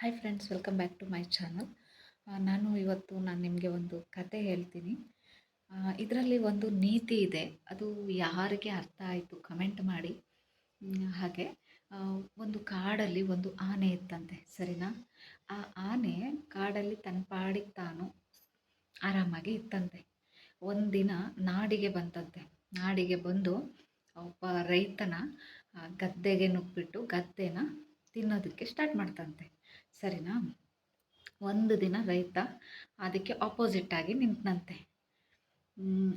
Hi friends welcome back to my channel ನಾನು ಇವತ್ತು ನಾನು ನಿಮಗೆ ಒಂದು ಕತೆ ಹೇಳ್ತೀನಿ. ಇದರಲ್ಲಿ ಒಂದು ನೀತಿ ಇದೆ. ಅದು ಯಾರಿಗೆ ಅರ್ಥ ಆಯಿತು ಕಮೆಂಟ್ ಮಾಡಿ. ಹಾಗೆ ಒಂದು ಕಾಡಲ್ಲಿ ಒಂದು ಆನೆ ಇತ್ತಂತೆ, ಸರಿನಾ? ಆ ಆನೆ ಕಾಡಲ್ಲಿ ತನ್ನ ಪಾಡಿಗೆ ತಾನು ಆರಾಮಾಗಿ ಇತ್ತಂತೆ. ಒಂದಿನ ನಾಡಿಗೆ ಬಂತಂತೆ. ನಾಡಿಗೆ ಬಂದು ಒಬ್ಬ ರೈತನ ಗದ್ದೆಗೆ ನುಗ್ಬಿಟ್ಟು ಗದ್ದೆನ ತಿನ್ನೋದಕ್ಕೆ ಸ್ಟಾರ್ಟ್ ಮಾಡ್ತಂತೆ. ಸರಿನಾ? ಒಂದು ದಿನ ರೈತ? ಅದಕ್ಕೆ ಆಪೋಸಿಟ್ ಆಗಿ ನಿಂತನಂತೆ.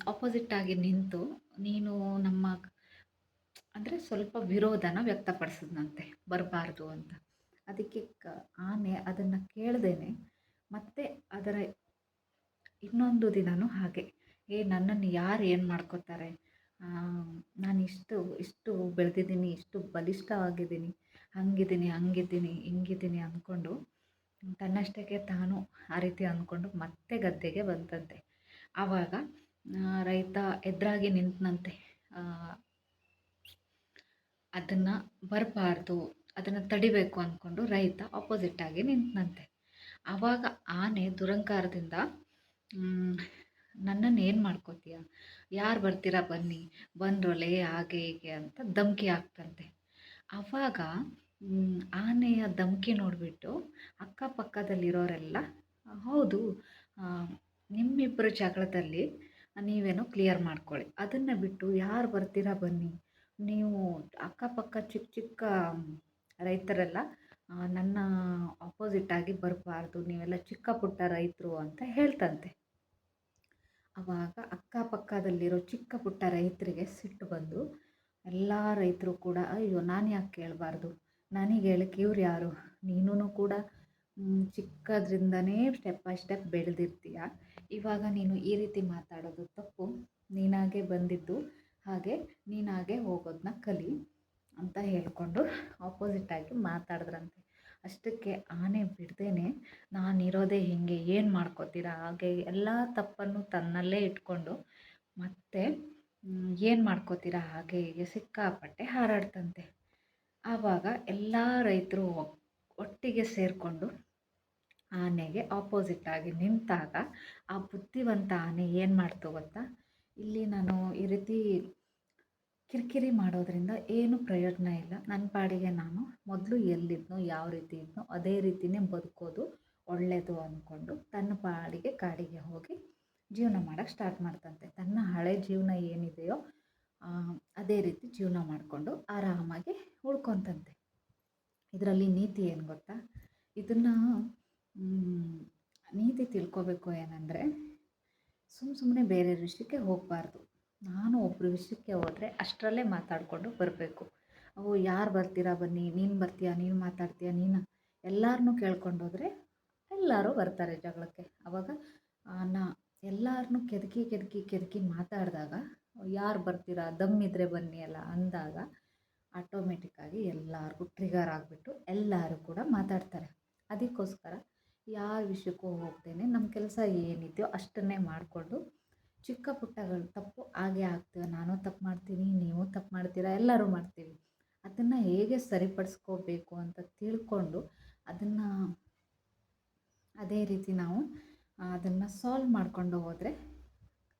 ಆಪೋಸಿಟ್ ಆಗಿ ನಿಂತು ನೀನು ನಮ್ಮ ಅಂದರೆ ಸ್ವಲ್ಪ ವಿರೋಧನ ವ್ಯಕ್ತಪಡಿಸಿದ್ನಂತೆ. ಬರಬಾರ್ದು ಅಂತ. ಅದಕ್ಕೆ ಕ, ಆನೆ ಅದನ್ನು ಕೇಳ್ದೇನೆ ಮತ್ತೆ ಅದರ ಇನ್ನೊಂದು ದಿನವೂ ಹಾಗೆ. ಏ, ನನ್ನನ್ನು ಯಾರು ಏನು ಮಾಡ್ಕೋತಾರೆ? ನಾನು ಇಷ್ಟು ಇಷ್ಟು ಬೆಳೆದಿದ್ದೀನಿ, ಇಷ್ಟು ಬಲಿಷ್ಠವಾಗಿದ್ದೀನಿ ಹಂಗಿದ್ದೀನಿ ಹಂಗಿದ್ದೀನಿ, ಹಿಂಗಿದ್ದೀನಿ ಅಂದ್ಕೊಂಡು ತನ್ನಷ್ಟಕ್ಕೆ ತಾನು ಆ ರೀತಿ ಅಂದ್ಕೊಂಡು ಮತ್ತೆ ಗದ್ದೆಗೆ ಬಂತಂತೆ. ಆವಾಗ ರೈತ ಎದುರಾಗಿ ನಿಂತನಂತೆ. ಅದನ್ನು ಬರಬಾರ್ದು, ಅದನ್ನು ತಡಿಬೇಕು ಅಂದ್ಕೊಂಡು ರೈತ ಆಪೋಸಿಟ್ಟಾಗಿ ನಿಂತನಂತೆ. ಆವಾಗ ಆನೆ ದುರಂಕಾರದಿಂದ ನನ್ನನ್ನು ಏನು ಮಾಡ್ಕೋತೀಯ? ಯಾರು ಬರ್ತೀರಾ ಬನ್ನಿ ಬಂದ್ರೊಲೆ ಹಾಗೆ ಹೀಗೆ ಅಂತ ಧಮ್ಕಿ ಹಾಕ್ತಂತೆ. ಆವಾಗ ಆನೆಯ ಧಮಕಿ ನೋಡಿಬಿಟ್ಟು ಅಕ್ಕಪಕ್ಕದಲ್ಲಿರೋರೆಲ್ಲ ಹೌದು ನಿಮ್ಮಿಬ್ಬರ ಜಗಳದಲ್ಲಿ ನೀವೇನೋ ಕ್ಲಿಯರ್ ಮಾಡ್ಕೊಳ್ಳಿ. ಅದನ್ನು ಬಿಟ್ಟು ಯಾರು ಬರ್ತೀರಾ ಬನ್ನಿ. ನೀವು ಅಕ್ಕಪಕ್ಕ ಚಿಕ್ಕ ಚಿಕ್ಕ ರೈತರೆಲ್ಲ ನನ್ನ ನನ್ನ ಆಪೋಸಿಟ್ಟಾಗಿ ಬರಬಾರ್ದು. ನೀವೆಲ್ಲ ಚಿಕ್ಕ ಪುಟ್ಟ ರೈತರು ಅಂತ ಹೇಳ್ತಂತೆ. ಆವಾಗ ಅಕ್ಕಪಕ್ಕದಲ್ಲಿರೋ ಚಿಕ್ಕ ಪುಟ್ಟ ರೈತರಿಗೆ ಸಿಟ್ಟು ಬಂದು, ಎಲ್ಲ ರೈತರು ಕೂಡ, ಅಯ್ಯೋ, ನಾನು ಯಾಕೆ ಕೇಳಬಾರ್ದು? ನನಗೆ ಹೇಳಕ್ಕೆ ಇವ್ರು ಯಾರು? ನೀನು ಕೂಡ ಚಿಕ್ಕದ್ರಿಂದನೇ ಸ್ಟೆಪ್ ಬೈ ಸ್ಟೆಪ್ ಬೆಳೆದಿರ್ತೀಯ. ಇವಾಗ ನೀನು ಈ ರೀತಿ ಮಾತಾಡೋದು ತಪ್ಪು. ನೀನಾಗೆ ಬಂದಿದ್ದು ಹಾಗೆ ನೀನಾಗೆ ಹೋಗೋದನ್ನ ಕಲಿ ಅಂತ ಹೇಳ್ಕೊಂಡು ಆಪೋಸಿಟ್ಟಾಗಿ ಮಾತಾಡಿದ್ರಂತೆ. ಅಷ್ಟಕ್ಕೆ ಆನೆ ಬಿಡ್ದೇನೆ ನಾನಿರೋದೇ ಹೀಗೆ, ಏನು ಮಾಡ್ಕೋತೀರಾ? ಹಾಗೆ ಎಲ್ಲ ತಪ್ಪನ್ನು ತನ್ನಲ್ಲೇ ಇಟ್ಕೊಂಡು ಮತ್ತೆ ಏನು ಮಾಡ್ಕೋತೀರಾ? ಹಾಗೆ, ಹೀಗೆ ಸಿಕ್ಕಾಪಟ್ಟೆ ಹಾರಾಡ್ತಂತೆ. ಆವಾಗ ಎಲ್ಲ ರೈತರು ಒಟ್ಟಿಗೆ ಸೇರಿಕೊಂಡು ಆನೆಗೆ ಆಪೋಸಿಟ್ ಆಗಿ ನಿಂತಾಗ ಆ ಬುದ್ಧಿವಂತ ಆನೆ ಏನು ಮಾಡ್ತು ಗೊತ್ತಾ? ಇಲ್ಲಿ ನಾನು ಈ ರೀತಿ ಕಿರಿಕಿರಿ ಮಾಡೋದ್ರಿಂದ ಏನು ಪ್ರಯೋಜನ ಇಲ್ಲ. ನನ್ನ ಪಾಡಿಗೆ ನಾನು ಮೊದಲು ಎಲ್ಲಿದ್ನೋ, ಯಾವ ರೀತಿ ಇದ್ನೋ, ಅದೇ ರೀತಿಯೇ ಬದುಕೋದು ಒಳ್ಳೆಯದು ಅಂದ್ಕೊಂಡು ತನ್ನ ಪಾಡಿಗೆ ಕಾಡಿಗೆ ಹೋಗಿ ಜೀವನ ಮಾಡೋಕ್ಕೆ ಸ್ಟಾರ್ಟ್ ಮಾಡ್ತಂತೆ. ತನ್ನ ಹಳೆ ಜೀವನ ಏನಿದೆಯೋ ಅದೇ ರೀತಿ ಜೀವನ ಮಾಡಿಕೊಂಡು ಆರಾಮಾಗಿ ಉಳ್ಕೊತಂತೆ ಇದರಲ್ಲಿ ನೀತಿ ಏನು ಗೊತ್ತಾ? ಇದನ್ನು ನೀತಿ ತಿಳ್ಕೊಬೇಕು ಏನಂದರೆ ಸುಮ್ಮ ಸುಮ್ಮನೆ ಬೇರೆ ವಿಷಯಕ್ಕೆ ಹೋಗಬಾರ್ದು. ನಾನು ಒಬ್ಬರ ವಿಷಯಕ್ಕೆ ಹೋದರೆ ಅಷ್ಟರಲ್ಲೇ ಮಾತಾಡಿಕೊಂಡು ಬರಬೇಕು. ಅವು ಯಾರು ಬರ್ತೀರಾ ಬನ್ನಿ? ನೀನು ಬರ್ತೀಯಾ? ನೀನು ಮಾತಾಡ್ತೀಯಾ? ನೀನು? ಎಲ್ಲರನ್ನೂ ಕೇಳ್ಕೊಂಡು ಹೋದರೆ ಎಲ್ಲರೂ ಬರ್ತಾರೆ ಜಗಳಕ್ಕೆ. ಆವಾಗ ಆ, ನಾ ಎಲ್ಲರನ್ನೂ ಕೆದಕಿ ಕೆದಕಿ ಕೆದಕಿ ಮಾತಾಡಿದಾಗ ಯಾರು ಬರ್ತೀರಾ? ದಮ್ಮಿದ್ರೆ ಬನ್ನಿ ಅಲ್ಲ ಅಂದಾಗ ಆಟೋಮೆಟಿಕ್ಕಾಗಿ ಎಲ್ಲರಿಗೂ ಟ್ರಿಗರ್ ಆಗಿಬಿಟ್ಟು ಎಲ್ಲರೂ ಕೂಡ ಮಾತಾಡ್ತಾರೆ. ಅದಕ್ಕೋಸ್ಕರ ಯಾರ ವಿಷಯಕ್ಕೂ ಹೋಗ್ತೇನೆ ನಮ್ಮ ಕೆಲಸ ಏನಿದೆಯೋ ಅಷ್ಟನ್ನೇ ಮಾಡಿಕೊಂಡು ಚಿಕ್ಕ ಪುಟ್ಟಗಳು ತಪ್ಪು ಹಾಗೆ ಆಗ್ತೀವಿ ನಾನು ತಪ್ಪು ಮಾಡ್ತೀನಿ, ನೀವು ತಪ್ಪು ಮಾಡ್ತೀರಾ, ಎಲ್ಲರೂ ಮಾಡ್ತೀವಿ. ಅದನ್ನು ಹೇಗೆ ಸರಿಪಡಿಸ್ಕೋಬೇಕು ಅಂತ ತಿಳ್ಕೊಂಡು ಅದನ್ನು ಅದೇ ರೀತಿ ನಾವು ಅದನ್ನು ಸಾಲ್ವ್ ಮಾಡಿಕೊಂಡು ಹೋದರೆ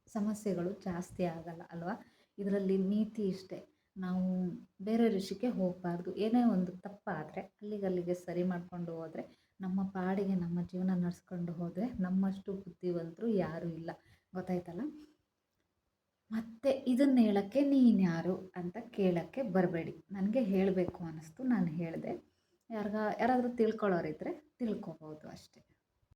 ಸಮಸ್ಯೆಗಳು ಜಾಸ್ತಿ ಆಗಲ್ಲ ಅಲ್ವಾ? ಇದರಲ್ಲಿ ನೀತಿ ಇಷ್ಟೇ. ನಾವು ಬೇರೆ ಋಷಿಗೆ ಹೋಗಬಾರ್ದು. ಏನೇ ಒಂದು ತಪ್ಪಾದರೆ ಅಲ್ಲಿಗಲ್ಲಿಗೆ ಸರಿ ಮಾಡಿಕೊಂಡು ಹೋದರೆ, ನಮ್ಮ ಪಾಡಿಗೆ ನಮ್ಮ ಜೀವನ ನಡೆಸ್ಕೊಂಡು ಹೋದರೆ ನಮ್ಮಷ್ಟು ಬುದ್ಧಿವಂತರು ಯಾರೂ ಇಲ್ಲ. ಗೊತ್ತಾಯ್ತಲ್ಲ? ಮತ್ತೆ ಇದನ್ನು ಹೇಳೋಕ್ಕೆ ನೀನ್ಯಾರು ಅಂತ ಕೇಳೋಕ್ಕೆ ಬರಬೇಡಿ. ನನಗೆ ಹೇಳಬೇಕು ಅನ್ನಿಸ್ತು. ನಾನು ಹೇಳಿದೆ. ಯಾರಿಗ, ಯಾರಾದರೂ ತಿಳ್ಕೊಳ್ಳೋರಿದ್ದರೆ ತಿಳ್ಕೊಬೋದು ಅಷ್ಟೇ.